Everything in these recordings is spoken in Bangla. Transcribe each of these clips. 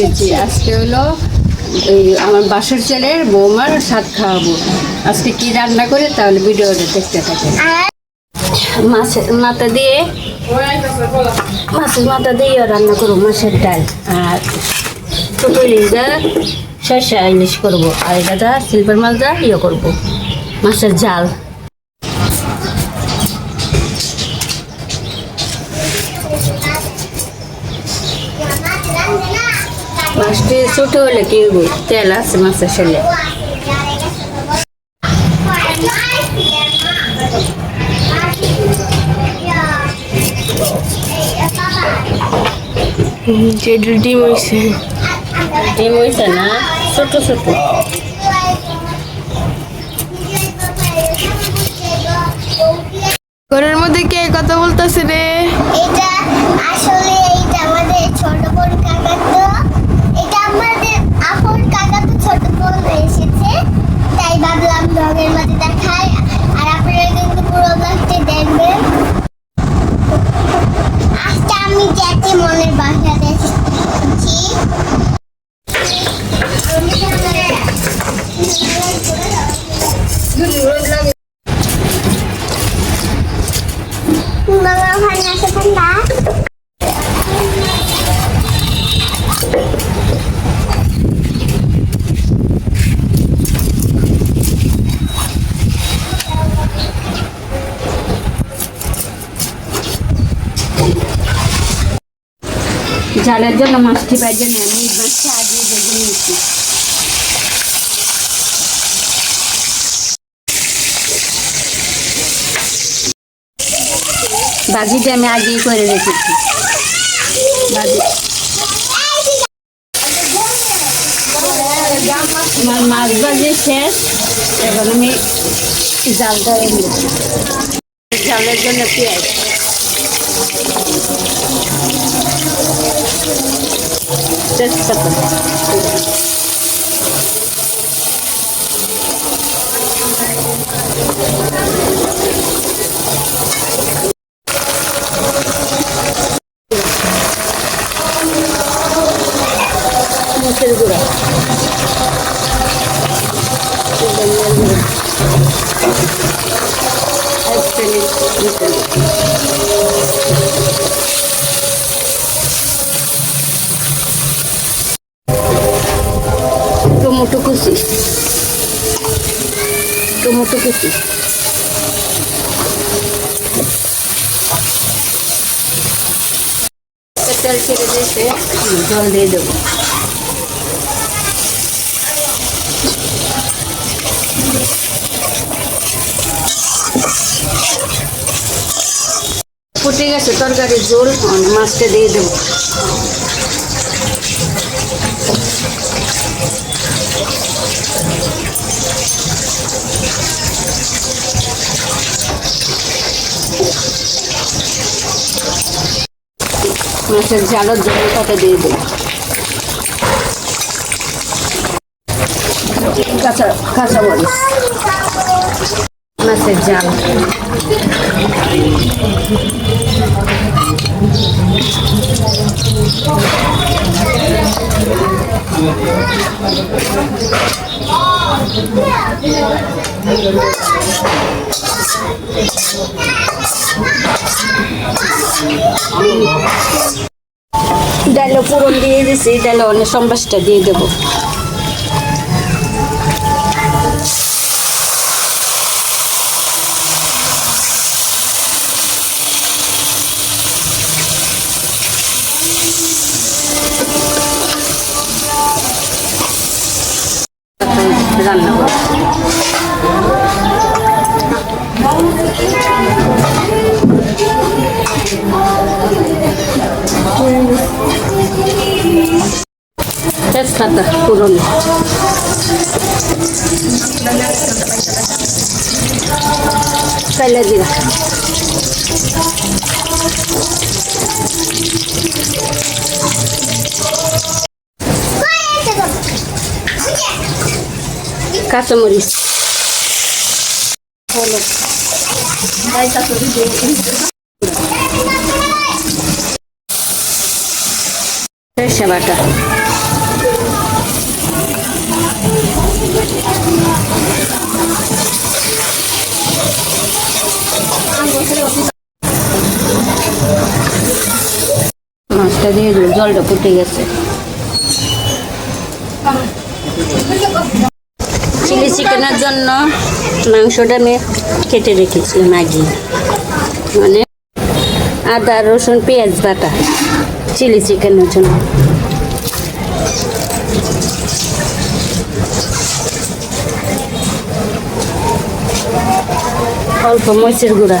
এসেছি আজকে হলো আমার বাসার ছেলের বৌমার স্বাদ খাওয়াবো। আজকে কি রান্না করে তাহলে ভিডিওটা দেখতে থাকেন। মাছের মাথা দিয়ে, মাছের মাথা দিয়ে রান্না করব, মাছের ডাল। আর ছোট ইলিশটা শসা ইলিশ করব, আর এটা সিলভার মাছটা ইয়ে করব। মাছের জাল মাছটি ছোট হলে কি হইব? তেল আছে মাছের শরীরে ডিম হয়েছে ডিম হয়েছে না? ছোট ছোট ঘরের মধ্যে কে কথা বলতেছে রে এটা আসলে এইটা আমাদের ছোট বোন কাকা তো এটা আমাদের আপন কাকা তো ছোট বোন এসেছে তাই ভাবলাম ব্লগের মধ্যে দেখাই আর আপনারা কিন্তু পুরো ব্লগটি দেখবেন আজকে আমি যেতে মনের বাসাতে এসেছি বাবা ওখানে আছে ঠান্ডা জালের জন্য মাছটি পাই জন্য আমি মাছটা আগে ভেজে নিয়েছি। বাজিটা আমি আগেই করে রেখেছি। বাজি। আমার মাছ বাজি শেষ। এখন আমি জালটা এনে জালের জন্য পেঁয়াজ। ちゃちっったね。টমেটো কুচি টমেটো কুচি তেল ছেড়ে দিয়েছে জল দিয়ে দেবো ফুটে গেছে তরকারির ঝোল মাছটা দিয়ে দেবো মাছের জালের জন্য তাতে দিয়ে দেবো কাঁচা কাঁচা মরিচ মাছের জাল ডালে পুরন দিয়ে দিছি ডালে অনেক সম্বাসটা দিয়ে দেবো। রান্না করব তেজপাতা পুরন কাইলা জিরা কাঁচামরিচ। হলুদ সেবাটা। মাছটা দিয়ে জলটা ফুটে গেছে। চিলি চিকেনের জন্য মাংসটা আমি কেটে রেখেছিলাম আগে মানে আদা, রসুন, পেঁয়াজ বাটা, চিলি চিকেনের জন্য। অল্প মরিচের গুঁড়া।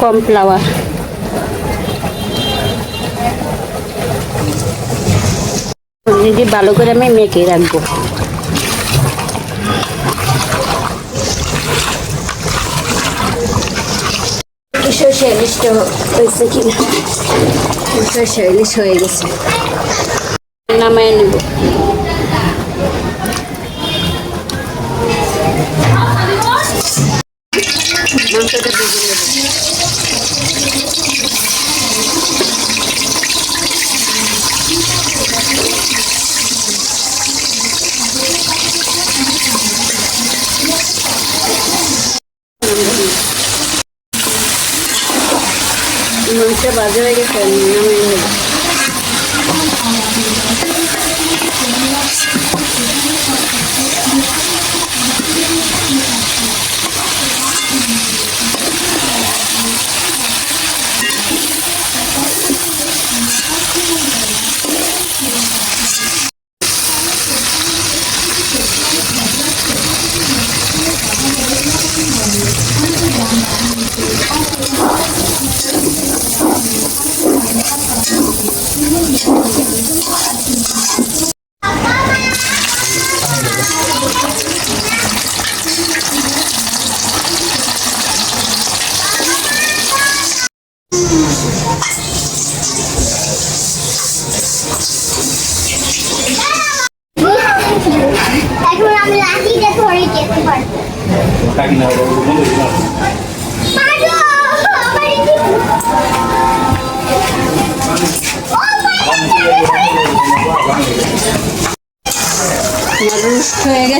কর্নফ্লাওয়ার। দিদি ভালো করে আমি মেখে রাখব। হয়েছে হয়ে গেছে। নামায় নেব। মাংসটা ভেজে নেব মাংসটা বাজে হয়ে গেছে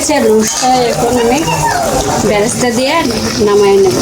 হয়ে গেছে রুস্টটা এখন আমি ব্যারেস্তা দিয়ে নামায় নেব।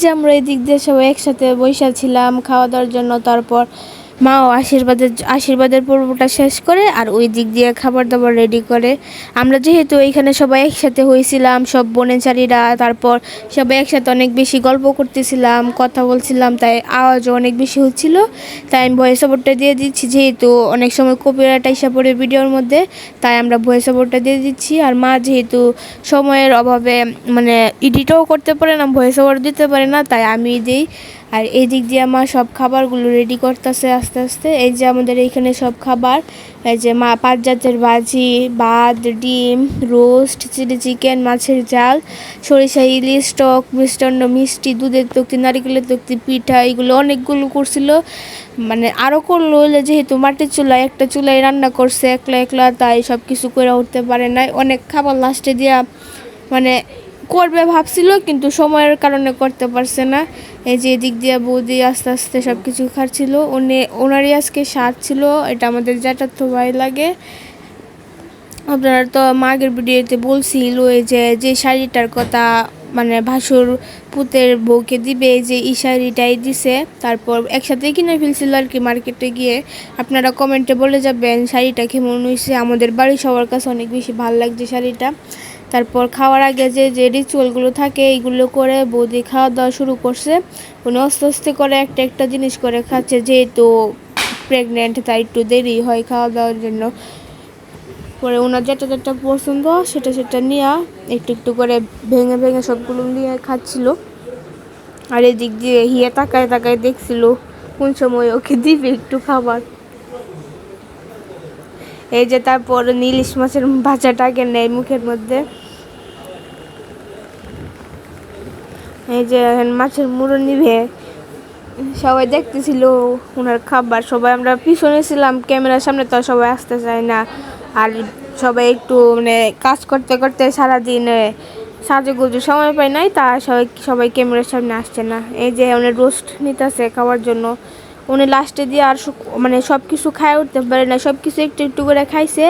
যে আমরা এই দিক দিয়ে সবাই একসাথে বৈশা ছিলাম খাওয়া দাওয়ার জন্য তারপর মাও আশীর্বাদের আশীর্বাদের পর্বটা শেষ করে আর ওই দিক দিয়ে খাবার দাবার রেডি করে। আমরা যেহেতু এইখানে সবাই একসাথে হয়েছিলাম সব বোনেচারিরা, তারপর সবাই একসাথে অনেক বেশি গল্প করতেছিলাম, কথা বলছিলাম, তাই আওয়াজও অনেক বেশি হচ্ছিল। তাই আমি ভয়েস ওভারটা দিয়ে দিচ্ছি, যেহেতু অনেক সময় কপিরাইট আইসা পড়ে ভিডিওর মধ্যে, তাই আমরা ভয়েস ওভারটা দিয়ে দিচ্ছি। আর মা যেহেতু সময়ের অভাবে মানে এডিটও করতে পারে না ভয়েস ওভার দিতে পারে না, তাই আমি দিই। আর এই দিক দিয়ে আমার সব খাবারগুলো রেডি করতেছে আস্তে আস্তে। এই যে আমাদের এইখানে সব খাবার, এই যে মা পাঁচ জাতের ভাজি, ভাত, ডিম, রোস্ট, চিলি চিকেন, মাছের জাল সরিষা ইলিশ টক, মিষ্টান্ন মিষ্টি, দুধের তক্তি, নারিকেলের তক্তি, পিঠা, এগুলো অনেকগুলো করছিল। মানে আরও করল যেহেতু মাটির চুলায়, একটা চুলায় রান্না করছে, একলা একলা, তাই সব কিছু করে উঠতে পারে নাই। অনেক খাবার লাস্টে দিয়া মানে করবে ভাবছিল, কিন্তু সময়ের কারণে করতে পারছে না। এই যে এদিক দিয়ে বৌদি আস্তে আস্তে সব কিছু খাচ্ছিল উনি ওনারই আজকে স্বাদ ছিল, এটা আমাদের জ্যাঠাতো ভাই লাগে। আপনারা তো আমার আগের ভিডিওতে বলছিল, এই যে যে শাড়িটার কথা মানে ভাসুর পুতের বউকে দিবে যে এই শাড়িটাই দিছে। তারপর একসাথে কিনে ফেলছিল আর কি মার্কেটে গিয়ে। আপনারা কমেন্টে বলে যাবেন, শাড়িটা কেমন হয়েছে আমাদের বাড়ির সবার কাছে অনেক বেশি ভালো লাগছে শাড়িটা। তারপর খাওয়ার আগে যে যে রিচুয়ালগুলো থাকে, এইগুলো করে বৌদি খাওয়া দাওয়া শুরু করছে। উনি আস্তে আস্তে করে একটা একটা জিনিস করে খাচ্ছে, যেহেতু প্রেগনেন্ট তাই একটু দেরি হয় খাওয়া দাওয়ার জন্য। পরে ওনার যেটা যেটা পছন্দ, সেটা সেটা নিয়ে একটু একটু করে ভেঙে ভেঙে সবগুলো নিয়ে খাচ্ছিল। আর এদিক দিয়ে হিয়ে তাকায় তাকায় দেখছিল, কোন সময় ওকে দিবে একটু খাবার। এই যে তারপর নীলিশ মাছের ভাজাটাকে নেয় মুখের মধ্যে। এই যে মাছের মুড়ো নিবে। সবাই দেখতেছিল ওনার খাবার, সবাই আমরা পিছনে ছিলাম, ক্যামেরার সামনে তো সবাই আসতে চায় না। আর সবাই একটু মানে কাজ করতে করতে সারাদিন সাজে গুজে সময় পায় নাই, তা সবাই সবাই ক্যামেরার সামনে আসছে না। এই যে উনি রোস্ট নিতেছে খাওয়ার জন্য। উনি লাস্টে দিয়ে আর মানে সব কিছু খায় উঠতে পারে না সব কিছু একটু একটু করে খাইছে।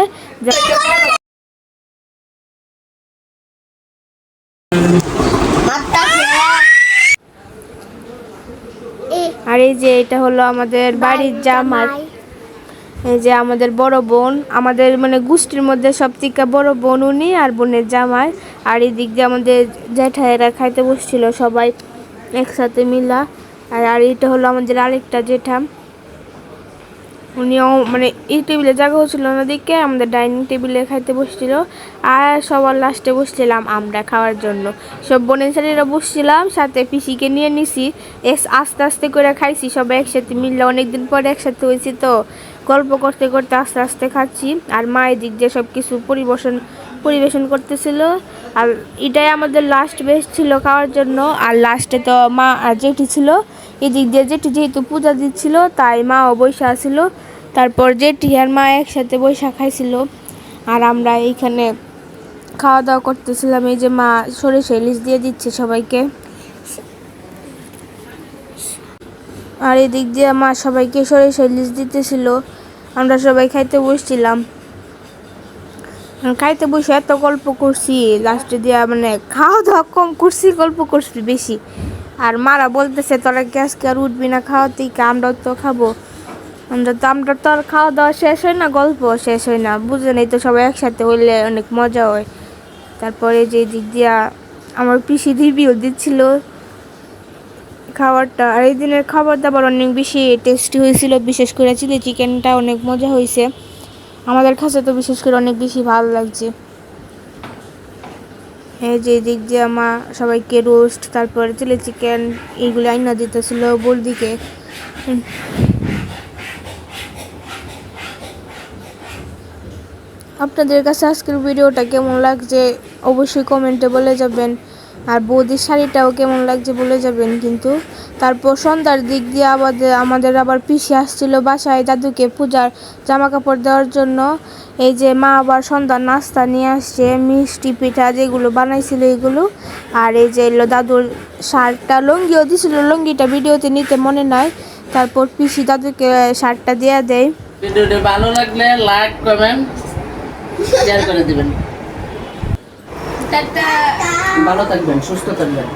আর এই যে এটা হলো আমাদের বাড়ির জামাই। এই যে আমাদের বড় বোন আমাদের মানে গোষ্ঠীর মধ্যে সব থেকে বড় বোন উনি আর বোনের জামাই। আর এই দিক দিয়ে আমাদের জ্যাঠাইরা খাইতে বসছিল সবাই একসাথে মিলা। আর আর এটা হলো আমাদের আরেকটা জেঠা উনিও মানে এই টেবিলে জায়গা হচ্ছিল না দিকে আমাদের ডাইনিং টেবিলে খাইতে বসছিল। আর সবার লাস্টে বসছিলাম আমরা খাওয়ার জন্য। সব বোনের ছেলেরা বসছিলাম, সাথে পিসিকে নিয়ে নিছি। এস, আস্তে আস্তে করে খাইছি, সবাই একসাথে মিললে অনেকদিন পরে একসাথে হয়েছি তো। গল্প করতে করতে আস্তে আস্তে খাচ্ছি। আর মা এদিক দিয়ে সব কিছু পরিবেশন পরিবেশন করতেছিল। আর এটাই আমাদের লাস্ট বেস্ট ছিল খাওয়ার জন্য। আর লাস্টে তো মা জেঠি ছিল। এদিক দিয়ে জেঠি যেহেতু পূজা দিচ্ছিল, তাই মাও বৈশা ছিল তারপর জেঠি আর মা একসাথে বৈশা খাইছিল। আর আমরা এইখানে খাওয়া দাওয়া করতেছিলাম। এই যে মা সরিষা ইলিশ দিয়ে দিচ্ছে সবাইকে। আর এদিক দিয়ে মা সবাইকে সরিষা ইলিশ দিতেছিল। আমরা সবাই খাইতে বসছিলাম। খাইতে বসে এত গল্প করছি লাস্টে দিয়া মানে খাওয়া দাওয়া কম করছি, গল্প করছি বেশি। আর মারা বলতেছে, তোরা কি আজকে আর উঠবি না খাওয়া থেকে আমরাও তো খাব? আমরা তো আমরা তো আর খাওয়া দাওয়া শেষ হয় না, গল্প শেষ হয় না। বুঝে নেই তো সবাই একসাথে হইলে অনেক মজা হয়। তারপরে যে দিক দিয়া আমার পিসি রিভিউ দিচ্ছিল খাবারটা, আর এই দিনের খাবার দাবার অনেক বেশি টেস্টি হয়েছিল, বিশেষ করে চিলি চিকেনটা অনেক মজা হয়েছে। আমাদের কাছে তো বিশেষ করে অনেক বেশি ভালো লাগছে। এই যে দিক দিয়ে মা সবাইকে রোস্ট তারপরে চিলি চিকেন এইগুলো আইনা দিতেছিল বলদিকে। হুম। আপনাদের কাছে আজকের ভিডিওটা কেমন লাগছে? অবশ্যই কমেন্টে বলে যাবেন। আর বৌদির শাড়িটাও কেমন লাগছে বলে যাবেন কিন্তু। তারপর সন্ধ্যার দিক দিয়ে আমাদের আমাদের আবার পিসি আসছিল বাসায় দাদুকে পূজার জামা কাপড় দেওয়ার জন্য। এই যে মা আবার সন্ধ্যার নাস্তা নিয়ে আসছে মিষ্টি পিঠা যেগুলো বানাইছিল এগুলো। আর এই যে এলো দাদুর শার্টটা লুঙ্গিও দিছিল লুঙ্গিটা ভিডিওতে নিতে মনে নাই। তারপর পিসি দাদুকে শার্টটা দেয়া দেয়। ভিডিওটি ভালো লাগলে লাইক কমেন্ট শেয়ার করে দিবেন। ভালো থাকবেন সুস্থ থাকবেন।